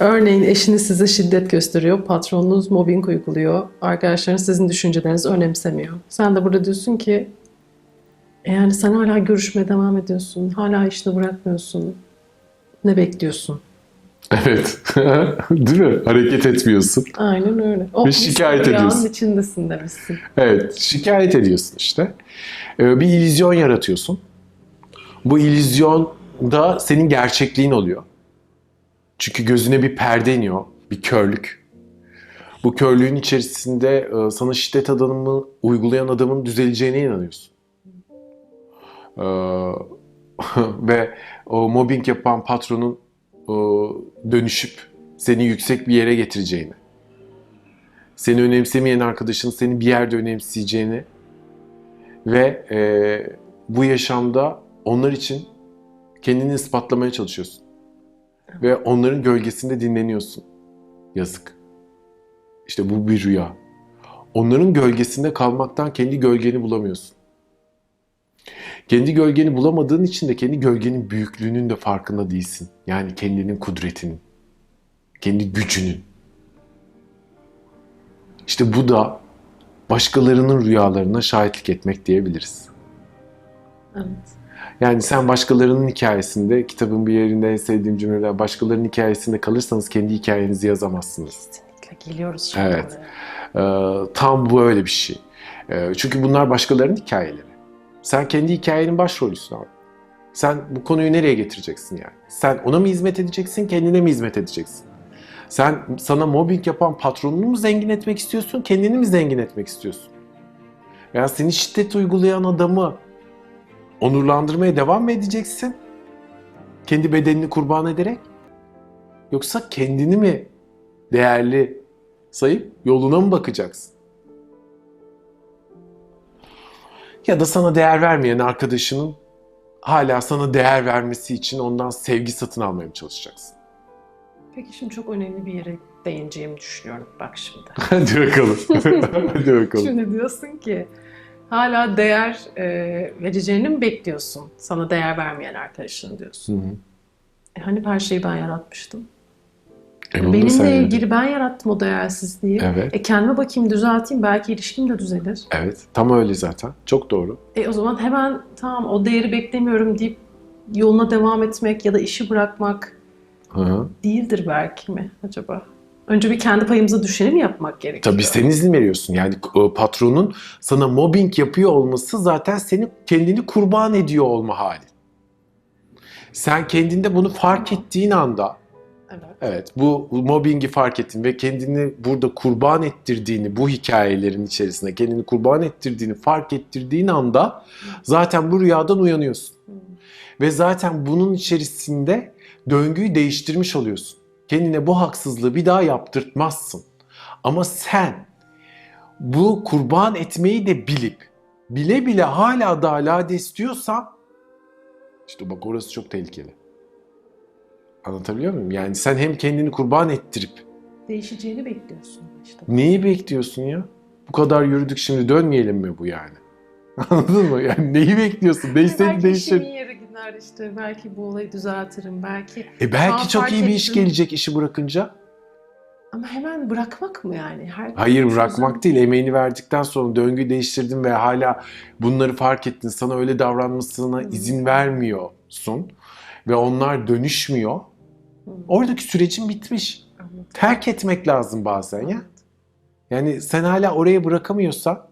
Örneğin eşiniz size şiddet gösteriyor, patronunuz mobbing uyguluyor, arkadaşlarınız sizin düşüncelerinizi önemsemiyor. Sen de burada diyorsun ki, "E yani sen hala görüşmeye devam ediyorsun, hala işini bırakmıyorsun. Ne bekliyorsun? Evet. Değil mi? Hareket etmiyorsun. Aynen öyle. O Ve şikayet ediyorsun. içindesin demişsin. Evet. Şikayet ediyorsun işte. Ee, Bir illüzyon yaratıyorsun. Bu illüzyon da senin gerçekliğin oluyor. Çünkü gözüne bir perde iniyor. Bir körlük. Bu körlüğün içerisinde e, sana şiddet adamı uygulayan adamın düzeleceğine inanıyorsun. Ee, ve o mobbing yapan patronun e, dönüşüp seni yüksek bir yere getireceğini, seni önemsemeyen arkadaşın seni bir yerde önemseyeceğini ve e, bu yaşamda onlar için kendini ispatlamaya çalışıyorsun. Ve onların gölgesinde dinleniyorsun. Yazık. İşte bu bir rüya. Onların gölgesinde kalmaktan kendi gölgeni bulamıyorsun. Kendi gölgeni bulamadığın için de kendi gölgenin büyüklüğünün de farkında değilsin. Yani kendinin kudretinin, kendi gücünün. İşte bu da başkalarının rüyalarına şahitlik etmek diyebiliriz. Evet. Yani sen başkalarının hikayesinde, kitabın bir yerinde en sevdiğim cümleler, başkalarının hikayesinde kalırsanız kendi hikayenizi yazamazsınız. Kesinlikle geliyoruz şimdi Evet. oraya. Ee, tam bu öyle bir şey. Ee, çünkü bunlar başkalarının hikayeleri. Sen kendi hikayenin başrolüsün abi. Sen bu konuyu nereye getireceksin yani? Sen ona mı hizmet edeceksin, kendine mi hizmet edeceksin? Sen sana mobbing yapan patronunu mu zengin etmek istiyorsun, kendini mi zengin etmek istiyorsun? Yani seni şiddet uygulayan adamı onurlandırmaya devam mı edeceksin? Kendi bedenini kurban ederek? Yoksa kendini mi değerli sayıp yoluna mı bakacaksın? Ya da sana değer vermeyen arkadaşının hala sana değer vermesi için ondan sevgi satın almaya mı çalışacaksın? Peki şimdi çok önemli bir yere değineceğimi düşünüyorum bak şimdi. Hadi bakalım. Hadi bakalım. Şimdi diyorsun ki hala değer e, vereceğini mi bekliyorsun? Sana değer vermeyen arkadaşın Hı diyorsun. hı. E hani her şeyi ben yaratmıştım. E, sen Benimle ilgili ben yarattım o değersizliği. Evet. E kendime bakayım düzelteyim belki ilişkim de düzelir. Evet. Tam öyle zaten. Çok doğru. E o zaman hemen tamam o değeri beklemiyorum deyip yoluna devam etmek ya da işi bırakmak Hı hı. değildir belki mi acaba? Önce bir kendi payımıza düşeni mi yapmak gerekiyor? Tabii sen izin veriyorsun. Yani e, patronun sana mobbing yapıyor olması zaten seni kendini kurban ediyor olma hali. Sen kendinde bunu fark ettiğin anda Evet. Evet, bu mobbingi fark ettin ve kendini burada kurban ettirdiğini, bu hikayelerin içerisinde kendini kurban ettirdiğini fark ettirdiğin anda zaten bu rüyadan uyanıyorsun. Ve zaten bunun içerisinde döngüyü değiştirmiş oluyorsun. Kendine bu haksızlığı bir daha yaptırtmazsın. Ama sen bu kurban etmeyi de bilip, bile bile hala da lade istiyorsan, işte bak orası çok tehlikeli. Anlatabiliyor muyum? Yani sen hem kendini kurban ettirip Değişeceğini bekliyorsun işte. neyi bekliyorsun ya? Bu kadar yürüdük şimdi dönmeyelim mi bu yani? Anladın mı? Yani neyi bekliyorsun? Belki değişir. Gider işte. Belki bu olayı düzeltirim. Belki E belki çok iyi bir iş ettim. gelecek işi bırakınca. ama hemen bırakmak mı yani? Her Hayır bırakmak değil. Emeğini verdikten sonra döngüyü değiştirdin ve hala bunları fark ettin. Sana öyle davranmasına Hmm. izin vermiyorsun. Ve onlar dönüşmüyor. Hı. Oradaki sürecin bitmiş. Anladım. Terk etmek lazım bazen ya. Yani sen hala oraya bırakamıyorsan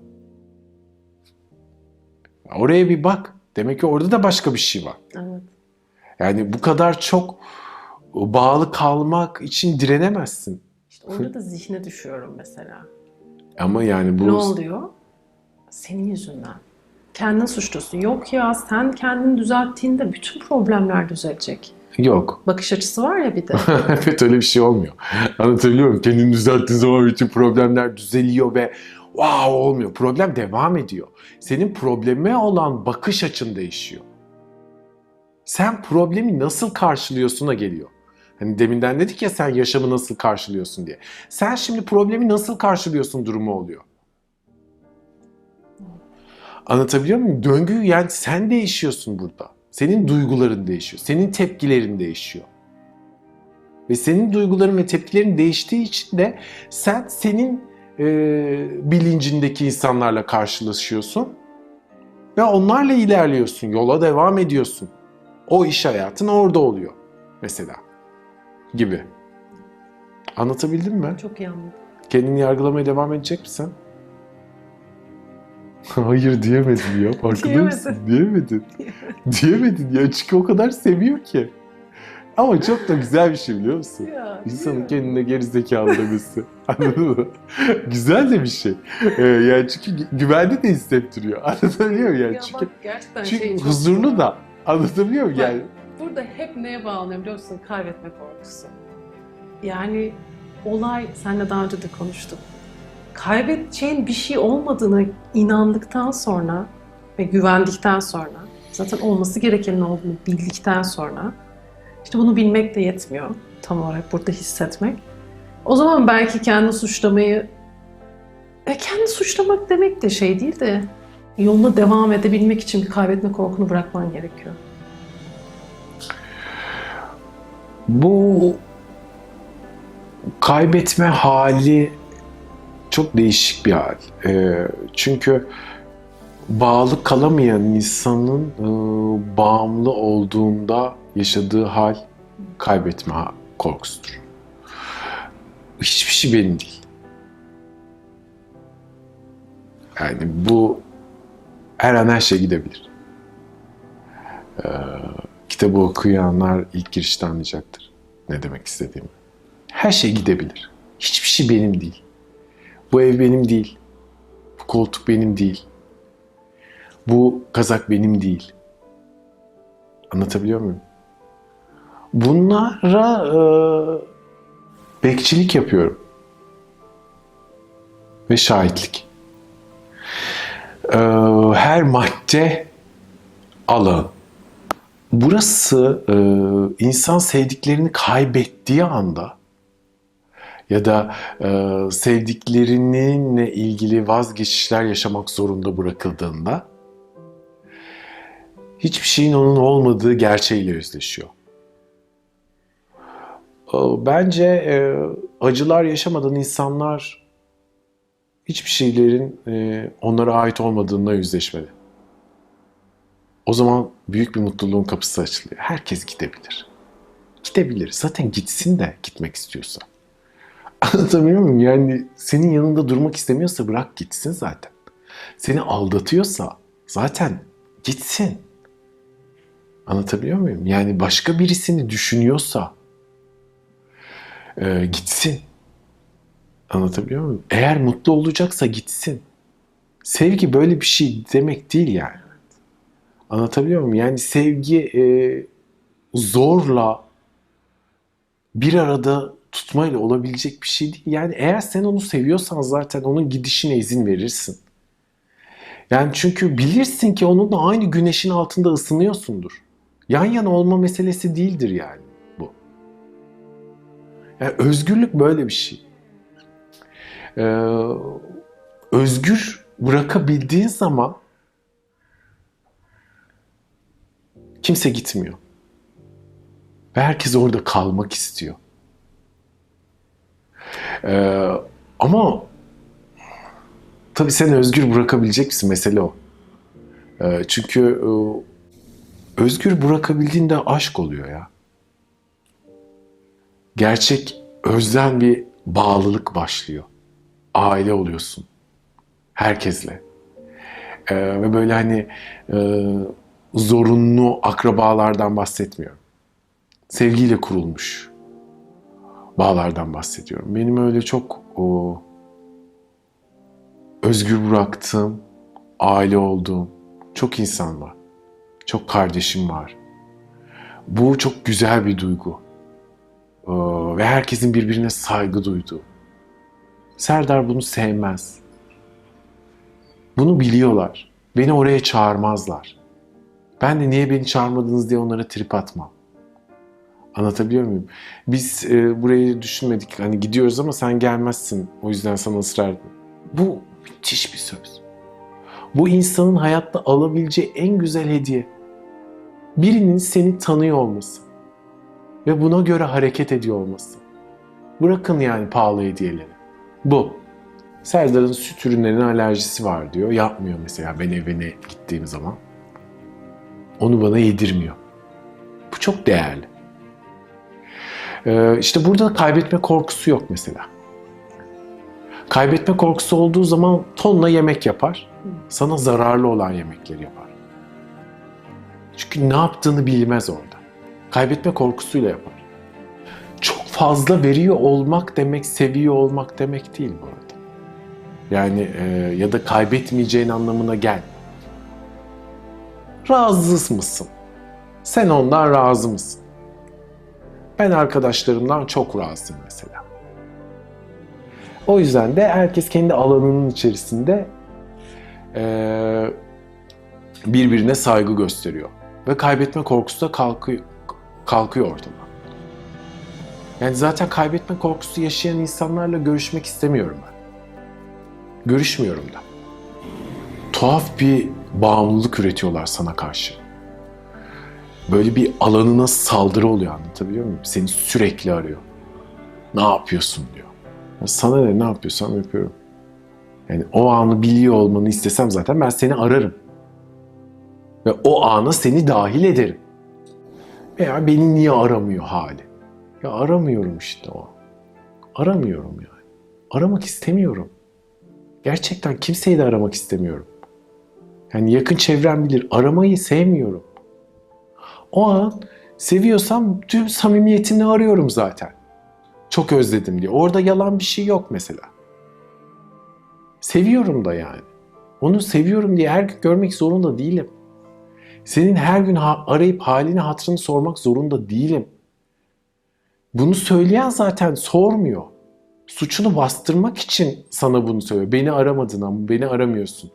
oraya bir bak. Demek ki orada da başka bir şey var. Evet. Yani bu kadar çok bağlı kalmak için direnemezsin. İşte orada da zihne düşüyorum mesela. Ama yani bu Ne oluyor? Senin yüzünden. Kendin suçlusun. Yok ya sen kendini düzelttiğinde bütün problemler düzelecek. yok. Bakış açısı var ya bir de. evet öyle bir şey olmuyor. Anlatabiliyor muyum? Kendini düzelttiğin zaman bütün problemler düzeliyor ve wow olmuyor. Problem devam ediyor. Senin probleme olan bakış açın değişiyor. Sen problemi nasıl karşılıyorsun'a geliyor. Hani deminden dedik ya sen yaşamı nasıl karşılıyorsun diye. Sen şimdi problemi nasıl karşılıyorsun durumu oluyor. Anlatabiliyor muyum? Döngü yani sen değişiyorsun burada. Senin duyguların değişiyor. Senin tepkilerin değişiyor. Ve senin duyguların ve tepkilerin değiştiği için de sen senin e, bilincindeki insanlarla karşılaşıyorsun. Ve onlarla ilerliyorsun, yola devam ediyorsun. O iş hayatın orada oluyor mesela gibi. Anlatabildim mi? Çok iyi anladım. Kendini yargılamaya devam edecek misin? Hayır diyemedin ya. Farkında mısın? Diyemedin. Diyemedin ya çünkü o kadar seviyor ki. Ama çok da güzel bir şey biliyor musun? Ya, İnsanın kendine gerizekalı demesi. Anladın mı? güzel de bir şey. Ee, yani çünkü gü- güvende de hissettiriyor. Anlatabiliyor muyum? Yani Ya çünkü, bak çünkü şey huzurlu da. Anlatabiliyor muyum? Yani Burada hep neye bağlanıyor biliyor musun? Kaybetme korkusu. Yani olay, senle daha önce de konuştuk. Kaybedeceğin bir şey olmadığına inandıktan sonra ve güvendikten sonra, zaten olması gerekenin olduğunu bildikten sonra, işte bunu bilmek de yetmiyor tam olarak burada hissetmek. O zaman belki kendi suçlamayı, e kendi suçlamak demek de şey değil de yoluna devam edebilmek için bir kaybetme korkunu bırakman gerekiyor. bu kaybetme hali çok değişik bir hal. Ee, çünkü bağlı kalamayan insanın e, bağımlı olduğunda yaşadığı hal kaybetme korkusudur. Hiçbir şey benim değil. Yani bu her an her şey gidebilir. Ee, kitabı okuyanlar ilk girişte anlayacaktır ne demek istediğimi. Her şey gidebilir. Hiçbir şey benim değil. Bu ev benim değil. Bu koltuk benim değil. Bu kazak benim değil. Anlatabiliyor muyum? Bunlara e, bekçilik yapıyorum. Ve şahitlik. E, her madde alan. Burası e, insan sevdiklerini kaybettiği anda ya da e, sevdiklerininle ilgili vazgeçişler yaşamak zorunda bırakıldığında hiçbir şeyin onun olmadığı gerçeğiyle yüzleşiyor. E, Bence e, acılar yaşamadan insanlar hiçbir şeylerin e, onlara ait olmadığına yüzleşmeli. O zaman büyük bir mutluluğun kapısı açılıyor. Herkes gidebilir. Gidebilir. Zaten gitsin de gitmek istiyorsa. Anlatabiliyor muyum? Yani senin yanında durmak istemiyorsa bırak gitsin zaten. Seni aldatıyorsa zaten gitsin. Anlatabiliyor muyum? Yani başka birisini düşünüyorsa e, gitsin. Anlatabiliyor muyum? Eğer mutlu olacaksa gitsin. Sevgi böyle bir şey demek değil yani. Anlatabiliyor muyum? Yani sevgi e, zorla bir arada tutmayla olabilecek bir şey değil. Yani eğer sen onu seviyorsan zaten onun gidişine izin verirsin. Yani çünkü bilirsin ki onunla aynı güneşin altında ısınıyorsundur. Yan yana olma meselesi değildir yani bu. Yani özgürlük böyle bir şey. Ee, özgür bırakabildiğin zaman kimse gitmiyor. Ve herkes orada kalmak istiyor. Ee, ama tabii sen özgür bırakabilecek misin? Mesele o. Ee, çünkü e, özgür bırakabildiğinde aşk oluyor ya. Gerçek özden bir bağlılık başlıyor. Aile oluyorsun. Herkesle. Ee, ve böyle hani e, zorunlu akrabalardan bahsetmiyorum. Sevgiyle kurulmuş bağlardan bahsediyorum. Benim öyle çok o, özgür bıraktığım, aile olduğum çok insan var. Çok kardeşim var. Bu çok güzel bir duygu. Ee, ve herkesin birbirine saygı duyduğu. Serdar bunu sevmez. Bunu biliyorlar. Beni oraya çağırmazlar. Ben de niye beni çağırmadınız diye onlara trip atmam. Anlatabiliyor muyum? Biz e, burayı düşünmedik. Hani gidiyoruz ama sen gelmezsin. O yüzden sana ısrar ettim. Bu müthiş bir söz. Bu insanın hayatta alabileceği en güzel hediye. Birinin seni tanıyor olması. ve buna göre hareket ediyor olması. Bırakın yani pahalı hediyeleri. Bu. Serdar'ın süt ürünlerine alerjisi var diyor. Yapmıyor mesela ben evine gittiğim zaman. Onu bana yedirmiyor. Bu çok değerli. Ee, işte burada da kaybetme korkusu yok mesela. Kaybetme korkusu olduğu zaman tonla yemek yapar. Sana zararlı olan yemekleri yapar. Çünkü ne yaptığını bilmez orada. Kaybetme korkusuyla yapar. Çok fazla veriyor olmak demek, seviyor olmak demek değil bu arada. Yani e, ya da kaybetmeyeceğin anlamına gel. Razı mısın? Sen ondan razı mısın? Ben arkadaşlarımdan çok razıyım mesela. O yüzden de herkes kendi alanının içerisinde eee, birbirine saygı gösteriyor. Ve kaybetme korkusu da kalkıyor, kalkıyor ortadan. Yani zaten kaybetme korkusu yaşayan insanlarla görüşmek istemiyorum ben. Görüşmüyorum da. Tuhaf bir bağımlılık üretiyorlar sana karşı. Böyle bir alanına saldırı oluyor anlatabiliyor muyum? Seni sürekli arıyor. Ne yapıyorsun diyor. Sana ne ne yapıyorsam yapıyorum. Yani o anı biliyor olmanı istesem zaten ben seni ararım. Ve o ana seni dahil ederim. Veya beni niye aramıyor hali. Ya aramıyorum işte o. Aramıyorum yani. Aramak istemiyorum. Gerçekten kimseyi de aramak istemiyorum. Yani yakın çevrem bilir. Aramayı sevmiyorum. O an seviyorsam tüm samimiyetimle arıyorum zaten. Çok özledim diye. Orada yalan bir şey yok mesela. Seviyorum da yani. Onu seviyorum diye her gün görmek zorunda değilim. Senin her gün ha- arayıp halini hatırını sormak zorunda değilim. Bunu söyleyen zaten sormuyor. Suçunu bastırmak için sana bunu söylüyor. Beni aramadın ama beni aramıyorsun.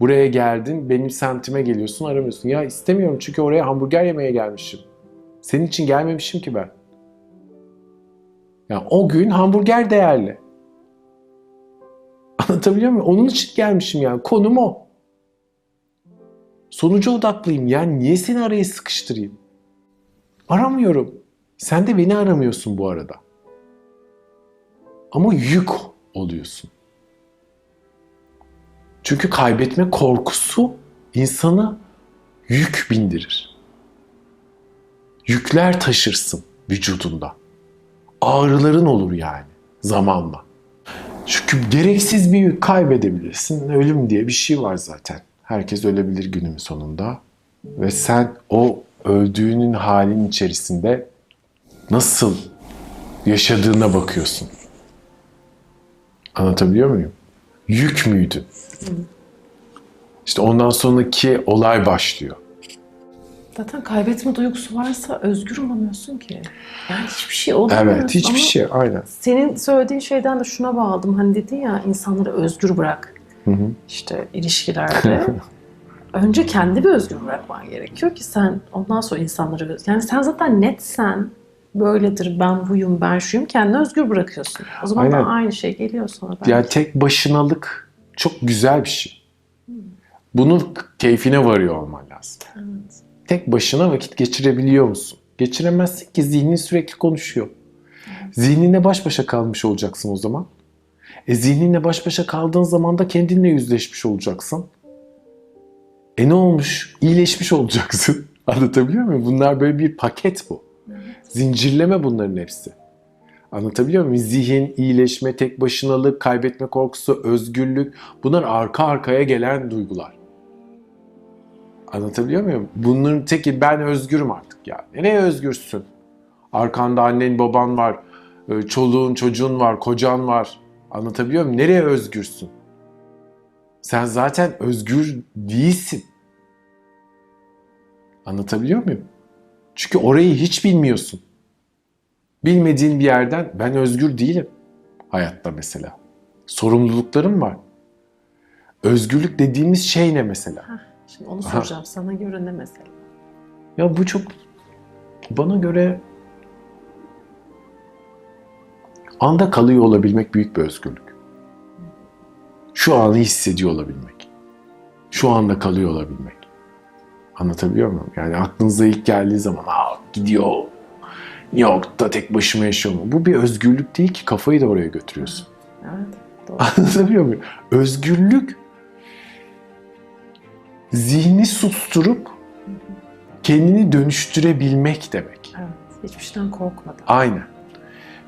Buraya geldin, benim semtime geliyorsun, aramıyorsun. Ya istemiyorum çünkü oraya hamburger yemeye gelmişim. Senin için gelmemişim ki ben. Ya o gün hamburger değerli. Anlatabiliyor muyum? Onun için gelmişim yani. Konum o. Sonuca odaklıyım. Yani niye seni araya sıkıştırayım? Aramıyorum. Sen de beni aramıyorsun bu arada. Ama yük oluyorsun. Çünkü kaybetme korkusu insana yük bindirir. Yükler taşırsın vücudunda. Ağrıların olur yani zamanla. Çünkü gereksiz bir yük kaybedebilirsin. Ölüm diye bir şey var zaten. Herkes ölebilir günün sonunda. Ve sen o öldüğünün halin içerisinde nasıl yaşadığına bakıyorsun. Anlatabiliyor muyum? Yük müydü? İşte ondan sonraki olay başlıyor. Zaten kaybetme duygusu varsa özgür olamıyorsun ki. Yani hiçbir şey olamıyorsun. Evet, hiçbir Ama şey aynen. Senin söylediğin şeyden de şuna bağladım. Hani dedin ya insanları özgür bırak. Hı hı. İşte ilişkilerde. Önce kendi bir özgür bırakman gerekiyor ki sen ondan sonra insanları yani sen zaten netsen böyledir ben buyum ben şuyum kendini özgür bırakıyorsun. O zaman Aynen. da aynı şey geliyor sana. belki. Yani tek başınalık çok güzel bir şey. Bunun keyfine varıyor olman lazım. Evet. Tek başına vakit geçirebiliyor musun? Geçiremezsin ki zihnin sürekli konuşuyor. Zihninle baş başa kalmış olacaksın o zaman. E zihninle baş başa kaldığın zaman da kendinle yüzleşmiş olacaksın. E ne olmuş? İyileşmiş olacaksın. Anlatabiliyor muyum? Bunlar böyle bir paket bu. Zincirleme bunların hepsi. Anlatabiliyor muyum? Zihin, iyileşme, tek başınalık, kaybetme korkusu, özgürlük bunlar arka arkaya gelen duygular. Anlatabiliyor muyum? Bunların teki ben özgürüm artık ya. Nereye özgürsün? Arkanda annen baban var, e, çoluğun çocuğun var, kocan var. Anlatabiliyor muyum? Nereye özgürsün? Sen zaten özgür değilsin. Anlatabiliyor muyum? Çünkü orayı hiç bilmiyorsun. Bilmediğin bir yerden ben özgür değilim hayatta mesela. Sorumluluklarım var. Özgürlük dediğimiz şey ne mesela? Şimdi onu soracağım sana göre ne mesela? Ya bu çok bana göre anda kalıyor olabilmek büyük bir özgürlük. Şu anı hissediyor olabilmek. Şu anda kalıyor olabilmek. Anlatabiliyor muyum? Yani aklınıza ilk geldiği zaman Aa, gidiyor. Yok da tek başıma yaşıyorum. Bu bir özgürlük değil ki kafayı da oraya götürüyorsun. Evet. Doğru. Anlatabiliyor muyum? Özgürlük zihni susturup kendini dönüştürebilmek demek. evet. Hiçbir şeyden korkmadan. Aynen.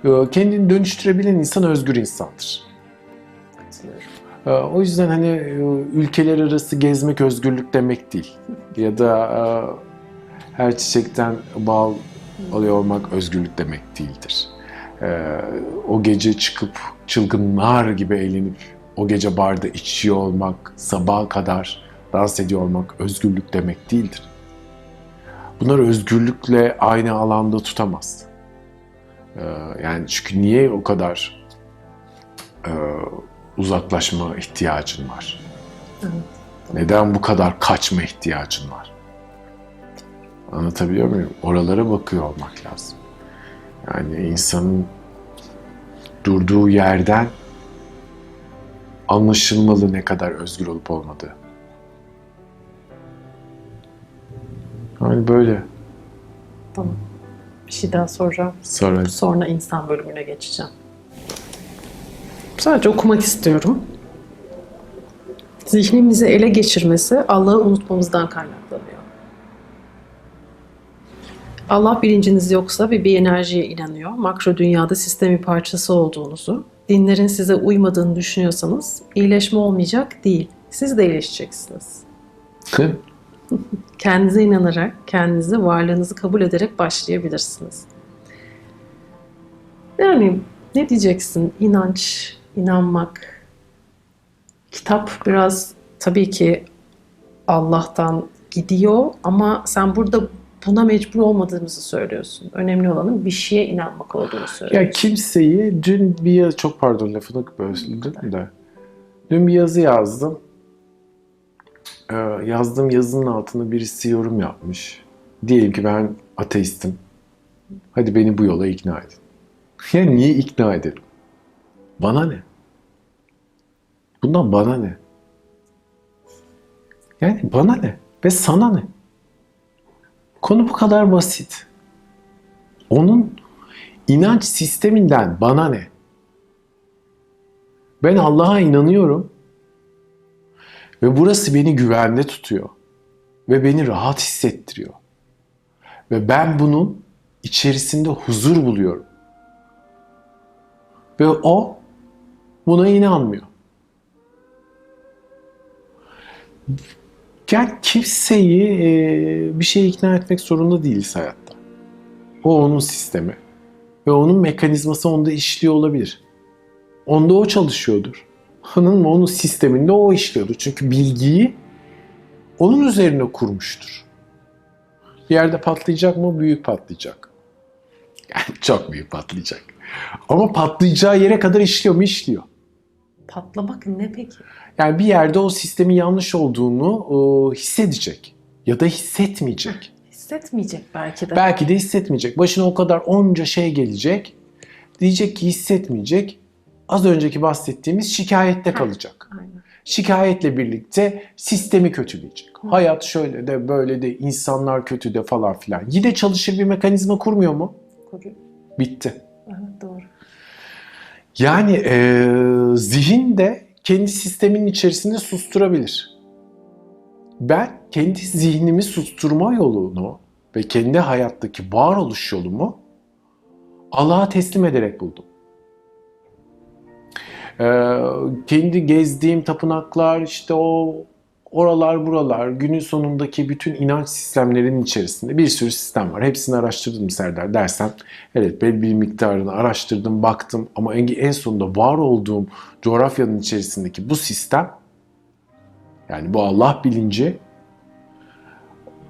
Ee, Kendini dönüştürebilen insan özgür insandır. Ee, O yüzden hani e, ülkeler arası gezmek özgürlük demek değil. Ya da e, her çiçekten bal alıyor olmak özgürlük demek değildir. Ee, O gece çıkıp çılgınlar gibi eğlenip o gece barda içiyor olmak, sabaha kadar dans ediyor olmak özgürlük demek değildir. Bunlar özgürlükle aynı alanda tutamaz. Ee, Yani çünkü niye o kadar e, uzaklaşma ihtiyacın var? Evet. Neden bu kadar kaçma ihtiyacın var? Anlatabiliyor muyum? Oralara bakıyor olmak lazım. Yani insanın durduğu yerden anlaşılmalı ne kadar özgür olup olmadığı. Hani böyle. Tamam. Bir şey daha soracağım. Sonra Sonra insan bölümüne geçeceğim. Sadece okumak istiyorum. Zihnimizi ele geçirmesi Allah'ı unutmamızdan kaynaklanıyor. Allah bilinciniz yoksa ve bir enerjiye inanıyor, makro dünyada sistemin parçası olduğunuzu, dinlerin size uymadığını düşünüyorsanız iyileşme olmayacak değil, siz de iyileşeceksiniz. Kendinize inanarak, kendinizi, varlığınızı kabul ederek başlayabilirsiniz. Yani ne diyeceksin? İnanç, inanmak. Kitap biraz tabii ki Allah'tan gidiyor ama sen burada buna mecbur olmadığımızı söylüyorsun. Önemli olanın bir şeye inanmak olduğunu söylüyorsun. Ya kimseyi dün bir yazı, çok pardon lafını böldüm de. Dün bir yazı yazdım. Ee, yazdığım yazının altına birisi yorum yapmış. Diyelim ki ben ateistim. Hadi beni bu yola ikna edin. Ya niye ikna edelim? Bana ne? Bundan bana ne? Yani bana ne? Ve sana ne? Konu bu kadar basit. Onun inanç sisteminden bana ne? Ben Allah'a inanıyorum. Ve burası beni güvende tutuyor. Ve beni rahat hissettiriyor. Ve ben bunun içerisinde huzur buluyorum. Ve o buna inanmıyor. Yani kimseyi e, bir şeye ikna etmek zorunda değiliz hayatta. O onun sistemi. Ve onun mekanizması onda işliyor olabilir. Onda o çalışıyordur. Anladın mı? Onun sisteminde o işliyordur. Çünkü bilgiyi onun üzerine kurmuştur. Bir yerde patlayacak mı? Büyük patlayacak. Yani çok büyük patlayacak. Ama patlayacağı yere kadar işliyor mu? İşliyor. Patlamak ne peki? Yani bir yerde o sistemin yanlış olduğunu e, hissedecek. Ya da hissetmeyecek. Hissetmeyecek belki de. Belki de hissetmeyecek. Başına o kadar onca şey gelecek. Diyecek ki hissetmeyecek. Az önceki bahsettiğimiz şikayette kalacak. Aynen. Şikayetle birlikte sistemi kötüleyecek. Hayat şöyle de böyle de insanlar kötü de falan filan. Yine çalışır bir mekanizma kurmuyor mu? Koru- Bitti. Evet doğru. Yani eee, zihin de kendi sisteminin içerisinde susturabilir. Ben kendi zihnimi susturma yolunu ve kendi hayattaki varoluş yolumu Allah'a teslim ederek buldum. Eee, kendi gezdiğim tapınaklar, işte o oralar buralar, günün sonundaki bütün inanç sistemlerinin içerisinde bir sürü sistem var. Hepsini araştırdım Serdar dersen. Evet belli bir miktarını araştırdım, baktım ama en sonunda var olduğum coğrafyanın içerisindeki bu sistem yani bu Allah bilinci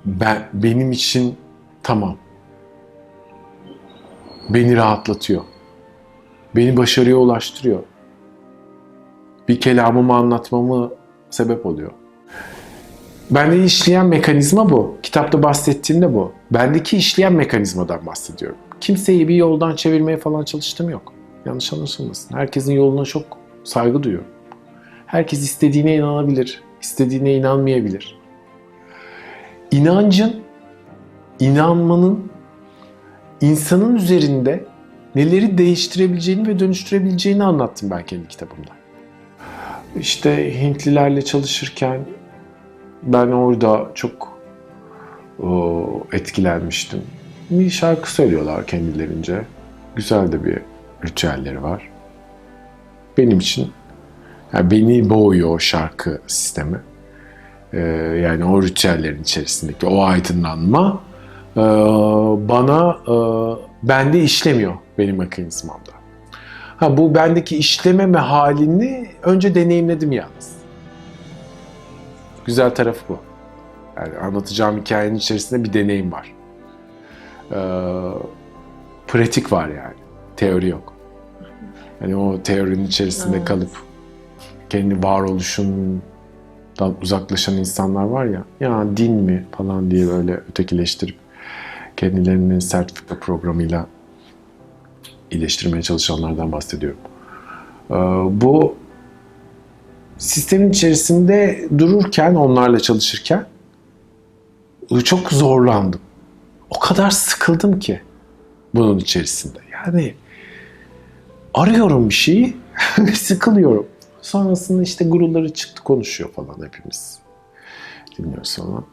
ben benim için tamam. Beni rahatlatıyor. Beni başarıya ulaştırıyor. Bir kelamımı anlatmamı sebep oluyor. Bende işleyen mekanizma bu. Kitapta bahsettiğimde bu. Bendeki işleyen mekanizmadan bahsediyorum. Kimseyi bir yoldan çevirmeye falan çalıştığım yok. Yanlış anlaşılmasın. Herkesin yoluna çok saygı duyuyorum. Herkes istediğine inanabilir, istediğine inanmayabilir. İnancın, inanmanın insanın üzerinde neleri değiştirebileceğini ve dönüştürebileceğini anlattım ben kendi kitabımda. İşte Hintlilerle çalışırken ben orada çok o, etkilenmiştim. Bir şarkı söylüyorlar kendilerince. Güzel de bir ritüelleri var. Benim için yani beni boğuyor o şarkı sistemi. Ee, yani o ritüellerin içerisindeki o aydınlanma e, bana e, bende işlemiyor benim mekanizmamda. Ha bu bendeki işlememe halini önce deneyimledim yalnız. Güzel tarafı bu. Yani anlatacağım hikayenin içerisinde bir deneyim var. Ee, pratik var yani. Teori yok. Yani o teorinin içerisinde Evet. kalıp kendi varoluşundan uzaklaşan insanlar var ya, ya din mi falan diye böyle ötekileştirip kendilerinin sertifika programıyla iyileştirmeye çalışanlardan bahsediyorum. Ee, bu sistemin içerisinde dururken, onlarla çalışırken çok zorlandım. O kadar sıkıldım ki bunun içerisinde. Yani arıyorum bir şeyi sıkılıyorum. Sonrasında işte guruları çıktı konuşuyor falan hepimiz. Dinliyoruz falan.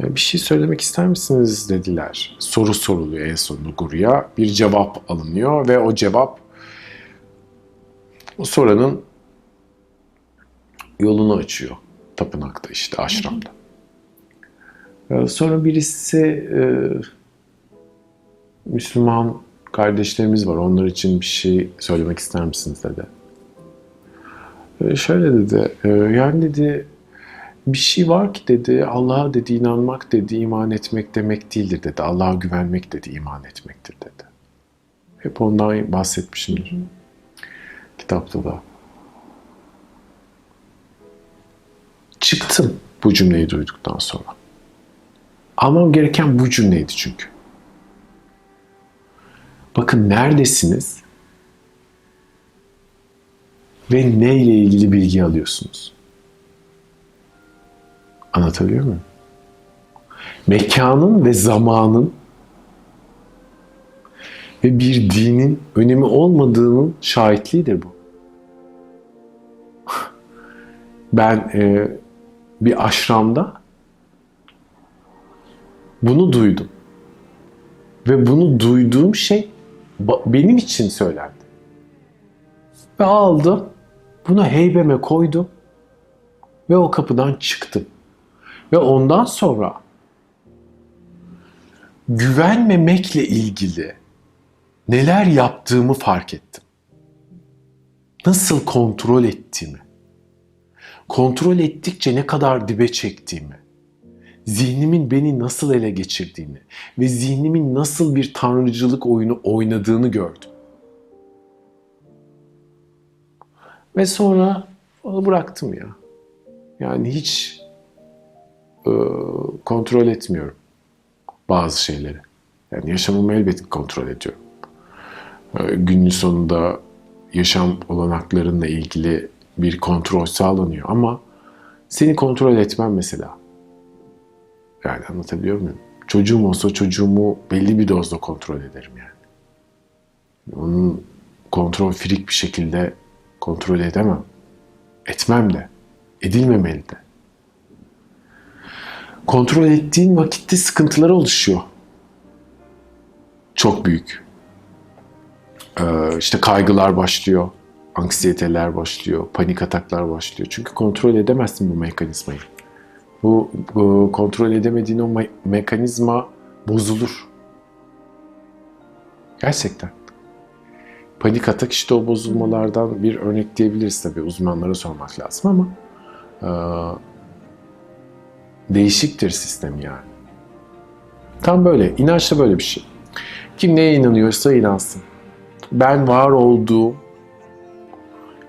"E, Bir şey söylemek ister misiniz dediler. Soru soruluyor en sonunda guruya. Bir cevap alınıyor ve o cevap o soranın yolunu açıyor. Tapınakta işte aşramda. Ee, Sonra birisi e, Müslüman kardeşlerimiz var. Onlar için bir şey söylemek ister misiniz dedi. Şöyle dedi. e, Yani dedi bir şey var ki dedi Allah'a dedi inanmak dedi iman etmek demek değildir dedi. Allah'a güvenmek dedi iman etmektir dedi. Hep ondan bahsetmişimdir. Kitapta da. Çıktım bu cümleyi duyduktan sonra. Almam gereken bu cümleydi çünkü. Bakın neredesiniz ve neyle ilgili bilgi alıyorsunuz? Anlatabiliyor muyum? Mekanın ve zamanın ve bir dinin önemi olmadığının şahitliğidir bu. Ben e, bir aşramda bunu duydum. Ve bunu duyduğum şey benim için söylendi. Ve aldım, bunu heybeme koydum ve o kapıdan çıktım. Ve ondan sonra güvenmemekle ilgili neler yaptığımı fark ettim. Nasıl kontrol ettiğimi. Kontrol ettikçe ne kadar dibe çektiğimi zihnimin beni nasıl ele geçirdiğini ve zihnimin nasıl bir tanrıcılık oyunu oynadığını gördüm. Ve sonra onu bıraktım ya. Yani hiç e, kontrol etmiyorum bazı şeyleri. Yani yaşamımı elbette kontrol ediyorum. E, günün sonunda yaşam olanaklarınla ilgili bir kontrol sağlanıyor ama seni kontrol etmem mesela. Yani anlatabiliyor muyum? Çocuğum olsa çocuğumu belli bir dozda kontrol ederim yani. Onun kontrol frik bir şekilde kontrol edemem. Etmem de. Edilmemeli de. Kontrol ettiğin vakitte sıkıntılar oluşuyor. Çok büyük. Ee, işte kaygılar başlıyor. Anksiyeteler başlıyor. Panik ataklar başlıyor. Çünkü kontrol edemezsin bu mekanizmayı bu, bu kontrol edemediğin o me- mekanizma bozulur. Gerçekten. Panik atak işte o bozulmalardan bir örnek diyebiliriz tabii. Uzmanlara sormak lazım ama e, değişiktir sistem yani. Tam böyle. İnanç da böyle bir şey. Kim neye inanıyorsa inansın. Ben var olduğum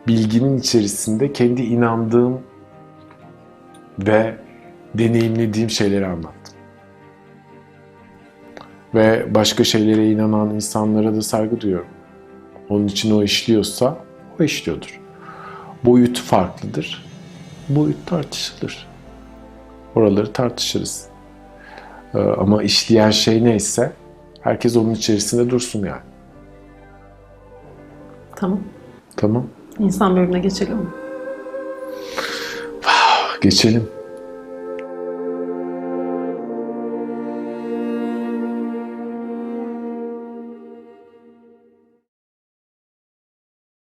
bilginin içerisinde kendi inandığım ve deneyimlediğim şeyleri anlattım. Ve başka şeylere inanan insanlara da saygı duyuyorum. Onun için o işliyorsa o işliyordur. Boyutu farklıdır. Boyut tartışılır. Oraları tartışırız. Ee, Ama işleyen şey neyse Herkes onun içerisinde dursun yani. Tamam. Tamam. İnsan bölümüne geçelim mi? Geçelim.